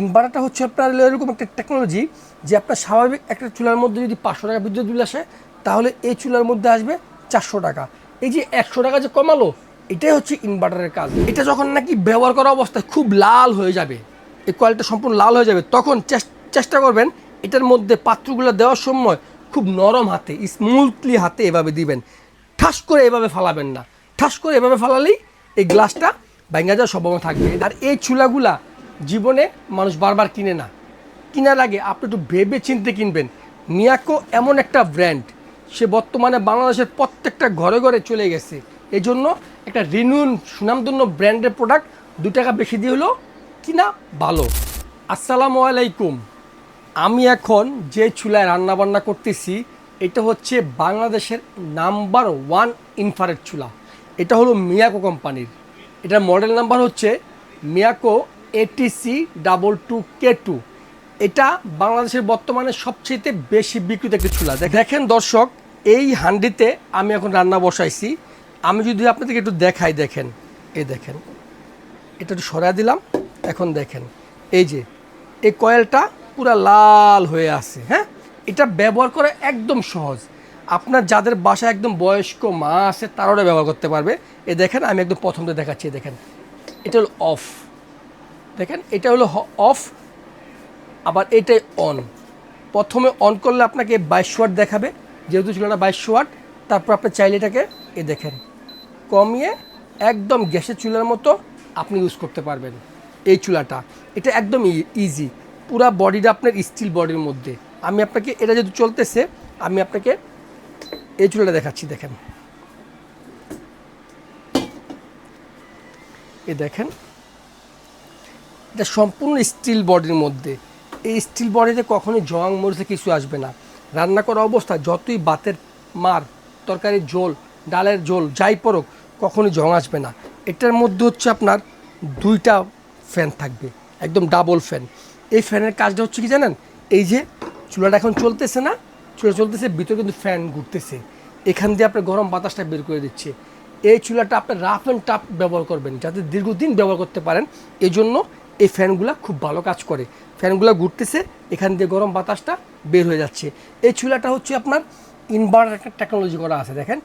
ইনভার্টারটা হচ্ছে আপনার এরকম একটা টেকনোলজি যে আপনার স্বাভাবিক একটা চুলার মধ্যে যদি পাঁচশো টাকা বিদ্যুৎ বিল আসে, তাহলে এই চুলার মধ্যে আসবে চারশো টাকা। এই যে একশো টাকা যে কমালো, এটাই হচ্ছে ইনভার্টারের কাজ। এটা যখন নাকি ব্যবহার করা অবস্থায় খুব লাল হয়ে যাবে, এই কয়েলটা সম্পূর্ণ লাল হয়ে যাবে, তখন চেষ্টা করবেন এটার মধ্যে পাত্রগুলো দেওয়ার সময় খুব নরম হাতে স্মুথলি হাতে এভাবে দিবেন। ঠাস করে এভাবে ফালাবেন না। ঠাস করে এভাবে ফালালেই এই গ্লাসটা ভেঙে যাওয়ার সম্ভাবনা থাকবে। আর এই চুলাগুলা জীবনে মানুষ বারবার কিনে না। কেনার আগে আপনি একটু ভেবে চিনতে কিনবেন। মিয়াকো এমন একটা ব্র্যান্ড, সে বর্তমানে বাংলাদেশের প্রত্যেকটা ঘরে ঘরে চলে গেছে। এই জন্য একটা রিনুন সুনামধন্য ব্র্যান্ডের প্রোডাক্ট দু টাকা বেশি দিয়ে হলো কিনা ভালো। আসসালামু আলাইকুম। আমি এখন যে চুলায় রান্নাবান্না করতেছি, এটা হচ্ছে বাংলাদেশের নাম্বার ওয়ান ইনফারেট চুলা। এটা হলো মিয়াকো কোম্পানির। এটার মডেল নাম্বার হচ্ছে Miyako ATC double two K two এটা বাংলাদেশের বর্তমানে সবচেয়ে বেশি বিক্রিত একটি চুলা। দেখ- দেখেন দর্শক, এই হান্ডিতে আমি এখন রান্না বসাইছি। আমি যদি আপনাদেরকে একটু দেখাই, দেখেন। এই দেখেন। এটা একটু সরাই দিলাম। এখন দেখেন। এই যে, এই কয়েলটা পুরা লাল হয়ে আছে হ্যাঁ? এটা ব্যবহার করা একদম সহজ। আপনার যাদের বাসায় একদম বয়স্ক মা আছে, তারাও ব্যবহার করতে পারবে। এ দেখেন, আমি একদম প্রথম দেখাচ্ছি দেখেন। এটা হলো অফ। দেখেন, এটা হলো অফ আবার এটাই অন প্রথমে অন করলে আপনাকে বাইশ ওয়াট দেখাবে, যেহেতু ছিল না বাইশ ওয়াট, তারপর আপনি চাইলে এটাকে, এ দেখেন, কমিয়ে একদম গ্যাসের চুলার মতো আপনি ইউজ করতে পারবেন এই চুলাটা। এটা একদম ইজি পুরা বডিটা আপনার স্টিল বডির মধ্যে। আমি আপনাকে, এটা যেহেতু চলতেছে, আমি আপনাকে এই চুলাটা দেখাচ্ছি, দেখেন। এ দেখেন এটা সম্পূর্ণ স্টিল বডির মধ্যে। এই স্টিল বডিতে কখনোই জং মরিচে কিছু আসবে না। রান্না করা অবস্থা, যতই বাতের মার, তরকারির ঝোল, ডালের ঝোল, যাই পড়ুক কখনোই জং আসবে না। এটার মধ্যে হচ্ছে আপনার দুইটা ফ্যান থাকবে, একদম ডাবল ফ্যান এই ফ্যানের কাজটা হচ্ছে কি জানেন? এই যে চুলাটা এখন চলতেছে না চুলা চলতেছে, ভিতরে কিন্তু ফ্যান ঘুরতেছে। এখান দিয়ে আপনার গরম বাতাসটা বের করে দিচ্ছে। এই চুলাটা আপনার রাফ অ্যান্ড টাফ ব্যবহার করবেন, যাতে দীর্ঘদিন ব্যবহার করতে পারেন। এই জন্য এই ফ্যানগুলো খুব ভালো কাজ করে। ফ্যানগুলো ঘুরতেছে, এখান দিয়ে গরম বাতাসটা বের হয়ে যাচ্ছে। এই চুলাটা হচ্ছে আপনার ইনভার্টার একটা টেকনোলজি করা আছে, দেখেন।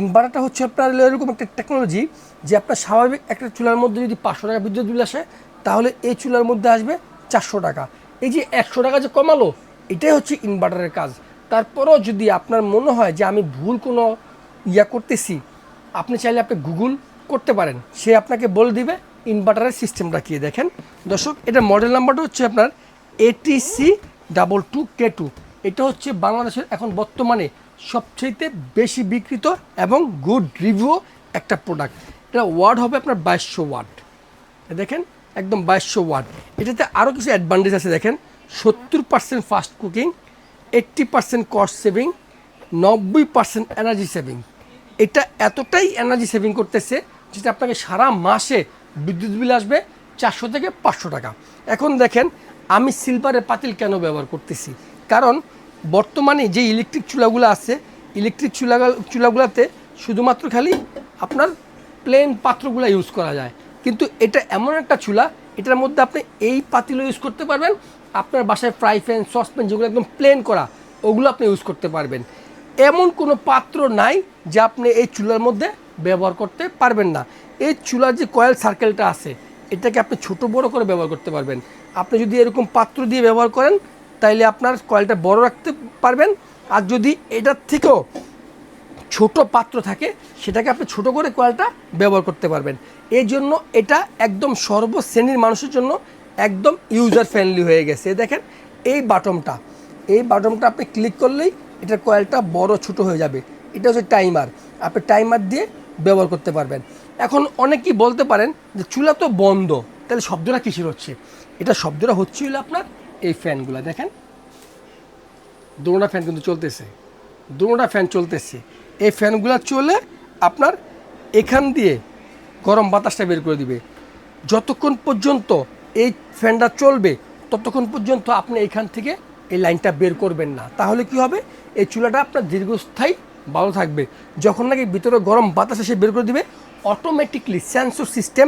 ইনভার্টারটা হচ্ছে আপনার এরকম একটা টেকনোলজি যে আপনার স্বাভাবিক একটা চুলার মধ্যে যদি পাঁচশো টাকা বিদ্যুৎ বিল আসে, তাহলে এই চুলার মধ্যে আসবে চারশো টাকা। এই যে একশো টাকা যে কমালো, এটাই হচ্ছে ইনভার্টারের কাজ। তারপরেও যদি আপনার মনে হয় যে আমি ভুল কোনো ইয়া করতেছি, আপনি চাইলে আপনি গুগল করতে পারেন। সে আপনাকে বলে দিবে ইনভার্টারের সিস্টেমটা কি দেখেন? দর্শক, এটা মডেল নাম্বারটা হচ্ছে আপনার ATC double two K two এটা হচ্ছে বাংলাদেশের এখন বর্তমানে সবচেয়ে বেশি বিক্রিত এবং গুড রিভিউ একটা প্রোডাক্ট এটা ওয়ার্ড হবে আপনার বাইশশো ওয়াট এ দেখেন, একদম বাইশশো ওয়াট এটাতে আরও কিছু অ্যাডভান্টেজ আছে দেখেন। সত্তর percent fast cooking eighty percent cost saving নব্বই পার্সেন্ট এনার্জি সেভিং এটা এতটাই এনার্জি সেভিং করতেছে যেটা আপনাকে সারা মাসে বিদ্যুৎ বিল আসবে চারশো থেকে পাঁচশো টাকা। এখন দেখেন, আমি সিলভারের পাতিল কেন ব্যবহার করতেছি? কারণ বর্তমানে যে ইলেকট্রিক চুলাগুলো আছে ইলেকট্রিক চুলা চুলাগুলোতে শুধুমাত্র খালি আপনার প্লেন পাত্রগুলো ইউজ করা যায়। কিন্তু এটা এমন একটা চুলা, এটার মধ্যে আপনি এই পাতিলও ইউজ করতে পারবেন। আপনার বাসায় ফ্রাই প্যান সসপ্যান যেগুলো একদম প্লেন করা, ওগুলো আপনি ইউজ করতে পারবেন। এমন কোনো পাত্র নাই যে আপনি এই চুলার মধ্যে ব্যবহার করতে পারবেন না। এই চুলার যে কয়েল সার্কেলটা আছে, এটাকে আপনি ছোট বড় করে ব্যবহার করতে পারবেন। আপনি যদি এরকম পাত্র দিয়ে ব্যবহার করেন, তাইলে আপনার কয়েলটা বড় রাখতে পারবেন। আর যদি এটার থেকেও ছোট পাত্র থাকে, সেটাকে আপনি ছোট করে কয়েলটা ব্যবহার করতে পারবেন। এই জন্য এটা একদম সর্বশ্রেণীর মানুষের জন্য একদম ইউজার ফ্রেন্ডলি হয়ে গেছে। দেখেন, এই বাটমটা এই বাটমটা আপনি ক্লিক করলেই এটার কয়েলটা বড় ছোট হয়ে যাবে। এটা হচ্ছে টাইমার আপনি টাইমার দিয়ে ব্যবহার করতে পারবেন। এখন অনেকেই বলতে পারেন যে চুলা তো বন্ধ, তাহলে শব্দটা কিসের হচ্ছে? এটা শব্দটা হচ্ছে হলো আপনার এই ফ্যানগুলো, দেখেন। দুটা ফ্যান কিন্তু চলতেছে দুটা ফ্যান চলতেছে। এই ফ্যানগুলো চলে আপনার এখান দিয়ে গরম বাতাসটা বের করে দিবে। যতক্ষণ পর্যন্ত এই ফ্যানটা চলবে, ততক্ষণ পর্যন্ত আপনি এখান থেকে এই লাইনটা বের করবেন না। তাহলে কি হবে? এই চুলাটা আপনার দীর্ঘস্থায়ী ভালো থাকবে। যখন নাকি ভিতরে গরম বাতাস এসে বের করে দিবে অটোমেটিকলি সেন্সর সিস্টেম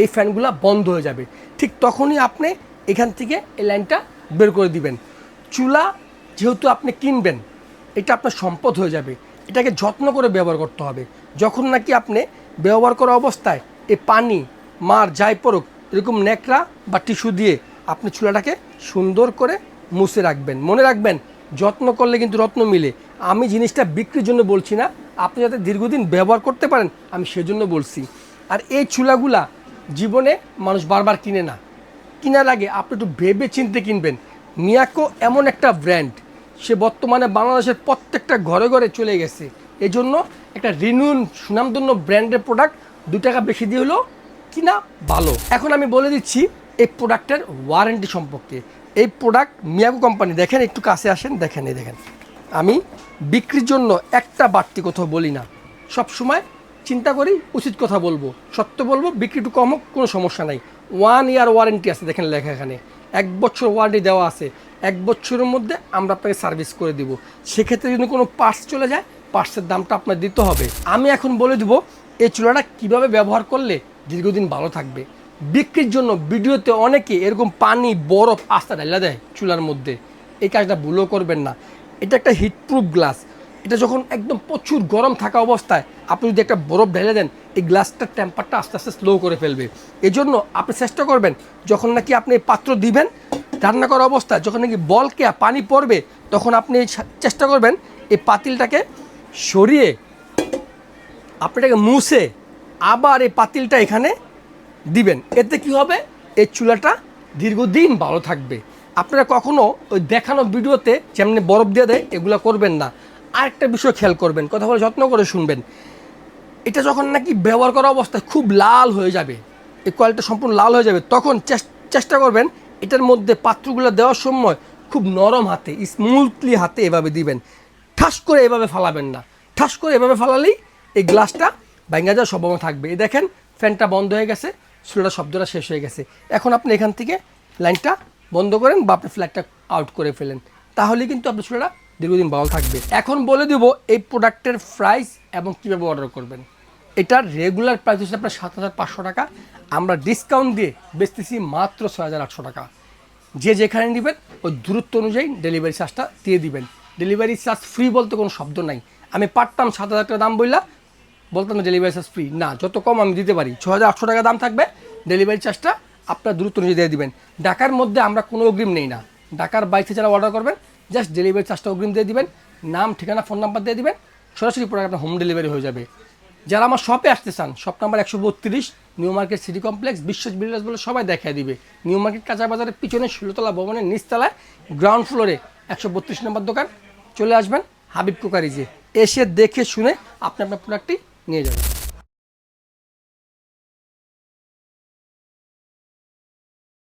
এই ফ্যানগুলো বন্ধ হয়ে যাবে। ঠিক তখনই আপনি এখান থেকে এই লাইনটা বের করে দিবেন। চুলা যেহেতু আপনি কিনবেন, এটা আপনার সম্পদ হয়ে যাবে। এটাকে যত্ন করে ব্যবহার করতে হবে। যখন নাকি আপনি ব্যবহার করা অবস্থায় এই পানি, মার যাই পড়ুক, এরকম ন্যাকড়া বা টিস্যু দিয়ে আপনি চুলাটাকে সুন্দর করে মুছে রাখবেন। মনে রাখবেন, যত্ন করলে কিন্তু রত্ন মিলে। আমি জিনিসটা বিক্রির জন্য বলছি না, আপনি যাতে দীর্ঘদিন ব্যবহার করতে পারেন, আমি সেজন্য বলছি। আর এই চুলাগুলা জীবনে মানুষ বারবার কিনে না। কেনার আগে আপনি একটু ভেবে চিনতে কিনবেন। মিয়াকো এমন একটা ব্র্যান্ড, সে বর্তমানে বাংলাদেশের প্রত্যেকটা ঘরে ঘরে চলে গেছে। এজন্য একটা রিনুন সুনামধন্য ব্র্যান্ডের প্রোডাক্ট দু টাকা বেশি দিয়ে হলো কিনা ভালো। এখন আমি বলে দিচ্ছি, এই প্রোডাক্টের ওয়ারেন্টি সম্পর্কে। এই প্রোডাক্ট মিয়াকো কোম্পানি, দেখেন একটু কাছে আসেন, দেখেন, এই দেখেন। আমি বিক্রির জন্য একটা বাড়তি কথা বলি না। সব সময় চিন্তা করি, উচিত কথা বলব। সত্য বলব, বিক্রি একটু কম হোক, কোনো সমস্যা নাই। ওয়ান ইয়ার ওয়ারেন্টি আছে, দেখেন লেখা এখানে। এক বছর ওয়ারেন্টি দেওয়া আছে। এক বছরের মধ্যে আমরা আপনাকে সার্ভিস করে দিব। সেক্ষেত্রে যদি কোনো পার্টস চলে যায় পার্টসের দামটা আপনার দিতে হবে। আমি এখন বলে দিব, এই চুলাটা কীভাবে ব্যবহার করলে দীর্ঘদিন ভালো থাকবে। বিক্রির জন্য ভিডিওতে অনেকে এরকম পানি, বরফ, আস্তা ঢালা দেয় চুলার মধ্যে। এই কাজটা ভুলও করবেন না। এটা একটা হিটপ্রুফ গ্লাস এটা যখন একদম প্রচুর গরম থাকা অবস্থায় আপনি যদি একটা বরফ ঢেলে দেন, এই গ্লাসটার টেম্পারটা আস্তে আস্তে স্লো করে ফেলবে। এই জন্য আপনি চেষ্টা করবেন, যখন নাকি আপনি পাত্র দিবেন, রান্না করা অবস্থায় যখন নাকি বলকে পানি পড়বে, তখন আপনি চেষ্টা করবেন এই পাতিলটাকে সরিয়ে আপনি এটাকে মুছে আবার এই পাতিলটা এখানে দিবেন। এতে কি হবে? এই চুলাটা দীর্ঘদিন ভালো থাকবে। আপনারা কখনো ওই দেখানো ভিডিওতে যেমনি বরফ দিয়ে দেয়, এগুলো করবেন না। আরেকটা বিষয় খেয়াল করবেন, কথা বলে যত্ন করে শুনবেন। এটা যখন নাকি ব্যবহার করা অবস্থায় খুব লাল হয়ে যাবে, এই কয়েলটা সম্পূর্ণ লাল হয়ে যাবে, তখন চেষ্টা করবেন এটার মধ্যে পাত্রগুলো দেওয়ার সময় খুব নরম হাতে স্মুথলি হাতে এভাবে দিবেন। ঠাস করে এভাবে ফালাবেন না। ঠাস করে এভাবে ফালালেই এই গ্লাসটা ভেঙে যাওয়ার সম্ভাবনা থাকবে। এই দেখেন, ফ্যানটা বন্ধ হয়ে গেছে সুরাটা শব্দটা শেষ হয়ে গেছে। এখন আপনি এখান থেকে লাইনটা বন্ধ করেন বা আপনি ফ্ল্যাগটা আউট করে ফেলেন। তাহলে কিন্তু আপনার চুলাটা দীর্ঘদিন ভালো থাকবে। এখন বলে দেবো, এই প্রোডাক্টের প্রাইস এবং কীভাবে অর্ডার করবেন। এটার রেগুলার প্রাইস হচ্ছে আপনার সাত হাজার পাঁচশো টাকা। আমরা ডিসকাউন্ট দিয়ে বেচতেছি মাত্র ছয় হাজার আটশো টাকা। যে যেখানে নেবেন, ওই দূরত্ব অনুযায়ী ডেলিভারি চার্জটা দিয়ে দিবেন। ডেলিভারি চার্জ ফ্রি বলতে কোনো শব্দ নাই। আমি পারতাম সাত হাজার টাকা দাম বললাম বলতাম ডেলিভারি চার্জ ফ্রি না, যত কম আমি দিতে পারি। ছ হাজার আটশো টাকা দাম থাকবে ডেলিভারি চার্জটা আপনার দ্রুত অনুযায়ী দিয়ে দিবেন। ঢাকার মধ্যে আমরা কোনো অগ্রিম নেই না। ঢাকার বাইরে যারা অর্ডার করবেন জাস্ট ডেলিভারি চার্জটা অগ্রিম দিয়ে দিবেন, নাম, ঠিকানা ফোন নাম্বার দিয়ে দিবেন, সরাসরি প্রোডাক্ট আপনার হোম ডেলিভারি হয়ে যাবে। যারা আমার শপে আসতে চান শপ নাম্বার একশো বত্রিশ new market city complex Biswas builders বলে সবাই দেখায় দিবে। নিউ মার্কেট কাঁচা বাজারের পিছনে ষোলোতলা ভবনের নিচতলায় গ্রাউন্ড ফ্লোরে একশো বত্রিশ নম্বর দোকান। চলে আসবেন হাবিব কুকারিজে। এসে দেখে শুনে আপনি আপনার প্রোডাক্টটি নিয়ে যাবেন।